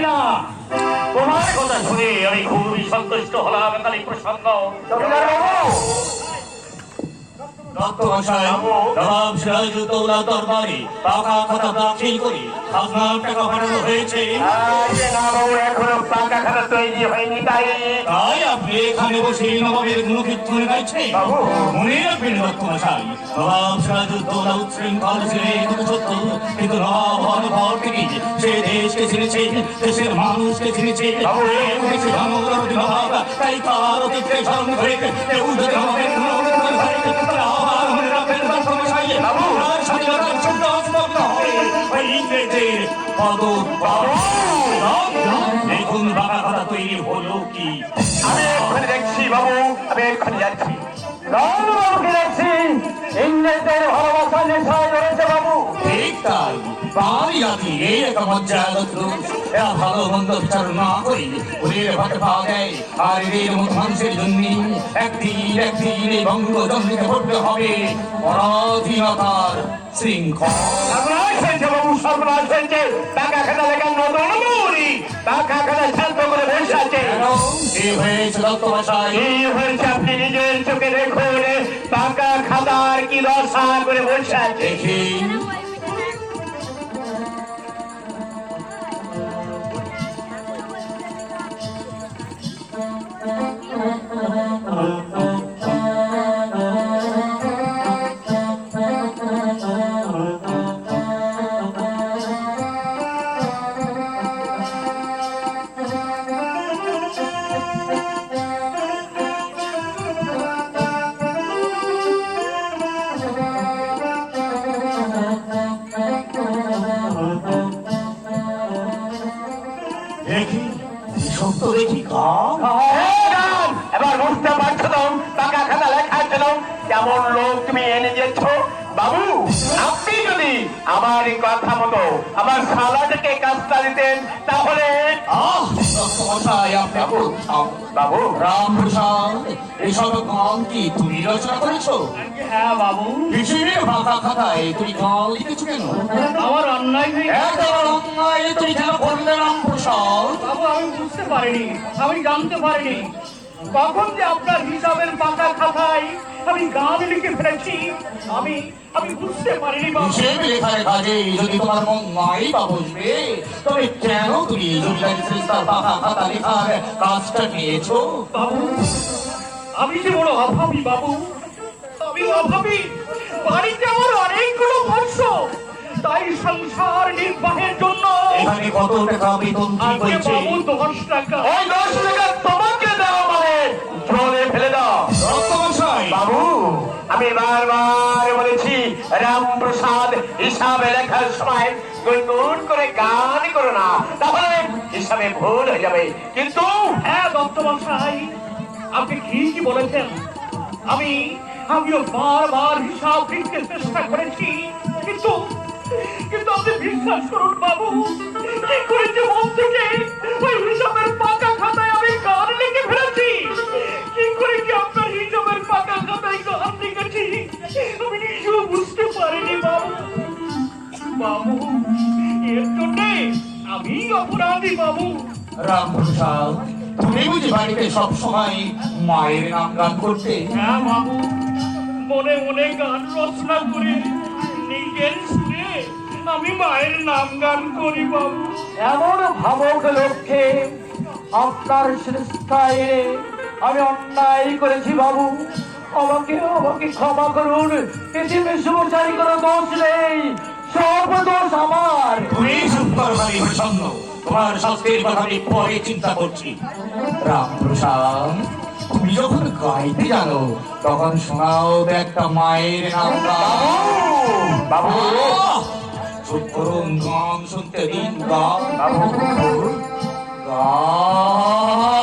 পারছি না তোমার কথা শুনে আমি খুবই সন্তুষ্ট হলাম কালী প্রসঙ্গ জমিদার দত্তমশাই নবাব সিরাজউদ্দৌলা দরবারে টাকা খাতা দাখিল করে। আপনার টাকা পাঠানো হয়েছে। আজ না বাবু এখনও পাকা খাতা তৈরি হয়নি তাই তাই আপনি এখানে বসে নবাবের গুণকীর্তনে গাইছেন। মনে রাখবেন দত্তমশাই নবাব সিরাজউদ্দৌলা উচ্ছৃঙ্খল ছিলেন এটা সত্য। কিন্তু নবাব হওয়ার পর থেকে সে দেশকে চিনেছে দেশের মানুষকে নবাব তাই তার অতীতকে স্মরণ করে কেউ যদি নবাবের দেখুন বাবা কথা তৈরি হলো কি আমি এক্ষুনি দেখছি বাবু আমি এক্ষুনি যাচ্ছি। মজ্জাগত দোষ এরা ভালো মন্দ বিচার না করে ওদের ভাতে পাওয়া দেয় আর এদের মতো মানুষের জন্য একদিন একদিন এই বঙ্গজননীকে পড়তে হবে। পরাধীনতার শৃঙ্খল। সর্বনাশ হয়েছে বাবু সর্বনাশ হয়েছে। টাকা খাতা লেখা নতুন মুড়ি টাকা খাতা শান্ত করে বসে আছে। কি হয়েছে দত্তমশাই। কি হয়েছে আপনি নিজের চোখে দেখুন। টাকা খাতার কি দশা করে বসে আছে। বাবু আপনি যদি আমার এই কথা মতো আমার সালাটাকে কাজটা দিতেন তাহলে বাবু রাম প্রসাদ এসব গান কি তুমি রচনা করেছ? হ্যাঁ বাবু। পৃথিবীর ফাঁকা খাতায় তুমি গান লিখেছো কেন? আমার অন্যায় হয়ে অন্যায় তুমি কেন করলে রাম বাবু আমি বুঝতে পারিনি। আমি জানতে পারিনি। কখন যে আপনার হিসাবের পাতা খাতায় আমি গান লিখে ফেলেছি আমি আমি বুঝতে পারিনি বাবু। হিসেবে লেখার কাজে যদি তোমার মন নাই বা বসবে তবে কেন তুমি জমিদারি সংস্থার পাকা খাতা লেখার কাজটা নিয়েছো? বাবু আমি যে বড় অভাবী বাবু আমি অভাবী। বাড়িতে আমার অনেকগুলো বর্ষ তাই সংসার নির্বাহের জন্য এখানে কত টাকা বেতন ঠিক হয়েছে? বাবু দশ টাকা। দশ টাকা হিসাবে লেখার সময় গুনগুন করে গান করো না। তাহলে হিসাবে ভুল হয়ে যাবে। কিন্তু হ্যাঁ দত্তমশাই আপনি ঠিকই বলেছেন। আমি, আমিও বারবার হিসাব লিখতে চেষ্টা করেছি, কিন্তু কিন্তু আপনি বিশ্বাস করুন বাবু, কি করেছে মন থেকে ওই হিসাবের পাকা খাতায় আমি গান লিখে ফেলেছি? কি করে কি আপনার হিসাবের পাকা খাতায় গান লিখেছি? আমি নিজেও বুঝতে পারিনি বাবু। বাবু। এর জন্যে আমি অপরাধী বাবু। রামপ্রসাদ তুমি বুঝি বাড়িতে সব সময় মায়ের নাম গান করতে? হ্যাঁ বাবু। মনে মনে গান রচনা করে। নিজের সুরে আমি মায়ের নাম গান করি বাবু। এমন ভাবক লোককে আপনার সংস্থায় আমি অন্যায় করেছি বাবু। আমাকে আমাকে ক্ষমা করুন। পৃথিবীর শুভচারী করা দোষ নেই। সব দোষ আমার। তুমি সুন্দর বাড়ি প্রসন্ন তোমার শাস্তির কথা আমি পরে চিন্তা করছি। রামপ্রসাদ তুমি যখন গাইতে জানো তখন শোনাও তো একটা মায়ের নাম বাবু! চুপ করুন গান শুনতে দিন গান বাবু। গান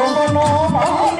ভুবন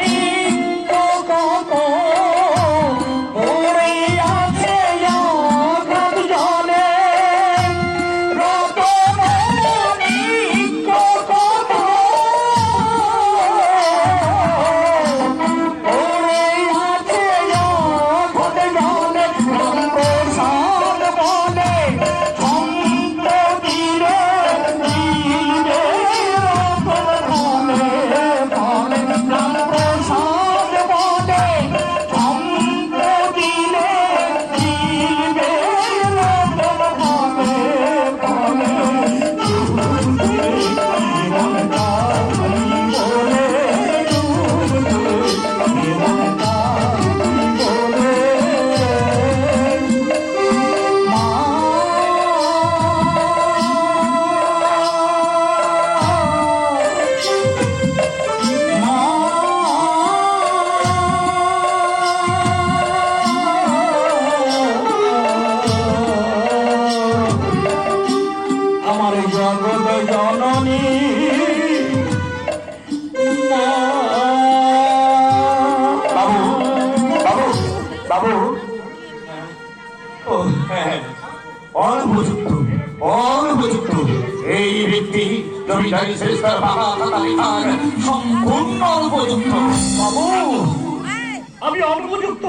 আমি অনুপযুক্ত।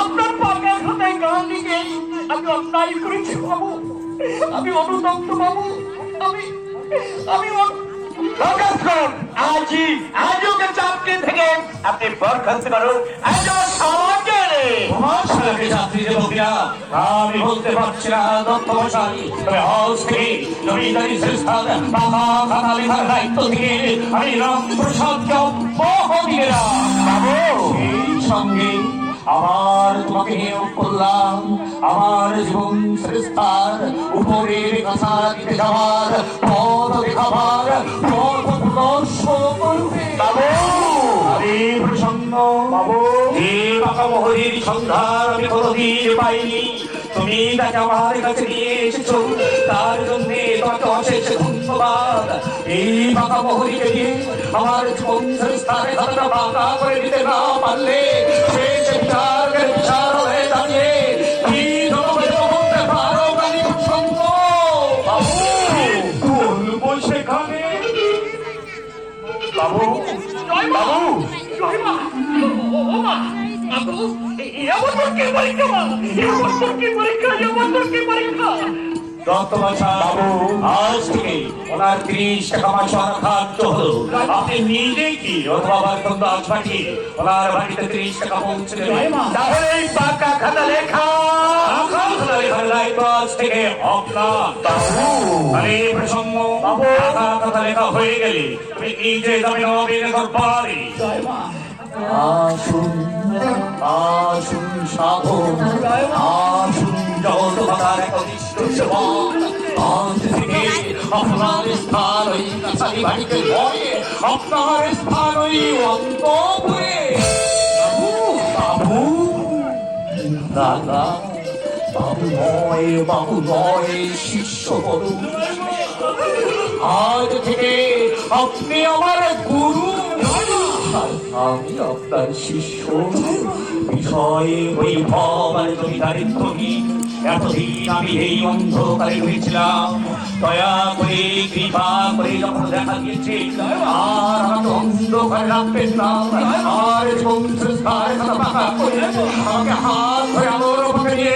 আপনার পাকা খাতায় গান লিখে আমি অন্যায় করেছি, বাবু। আমি অনুতপ্ত, বাবু। আমি আমি প্রকাশ করুন চাকরি থেকে আপনি বরখাস্ত করুন। আজ আমার তোমাকে নিয়োগ করলাম আমার জীবন শ্রেষ্ঠার উপরের কথা দিতে যাওয়ার পথ দেখাবার পথ প্রদর্শন করবে বাবু এই বাঁকা মোহরির সন্ধান আমি কোনোদিন পাইনি তুমি তাকে আমার কাছে নিয়ে এসেছ, তার জন্য তোমাকে অশেষ ধন্যবাদ। এই বাঁকা মোহরিকে দিয়ে আমার জীবন সংস্থানে কথাটা বাঁকা করে দিতে না পারলে সে আপনি নিজে কি অথবা আজ পাঠিয়ে ওনার বাড়িতে ত্রিশ টাকা পৌঁছে দেবেন? তাহলে এই পাকা খাতা লেখা। আকাঙ্ক্ষা লেখার দায়িত্ব আজ থেকে আরে প্রসঙ্গ। কথা লেখা হয়ে গেলে তুমি নিজে যাবে নবীন দরবারে আসুন। আসুন সাধু আসুন জগৎ ভাতার একনিষ্ঠ সেবক আজ থেকে আপনার স্থান ওই আপনার স্থান ওই অন্তপুরে। বাবু, দাদা, বাবু নয় বাবু নয়, শিষ্য বলুন। আজ থেকে আপনি আমার গুরু আমি আপনার শিষ্য বিষয়ে বৈভব আর জমিদারিত্ব কি এতদিন আমি এই অন্ধকারে রয়েছিলাম দয়া করে কৃপা করে যখন দেখা দিয়েছে আর আর সংস্কার কথা পাকা করে হাত ধরে আলোর পথে নিয়ে!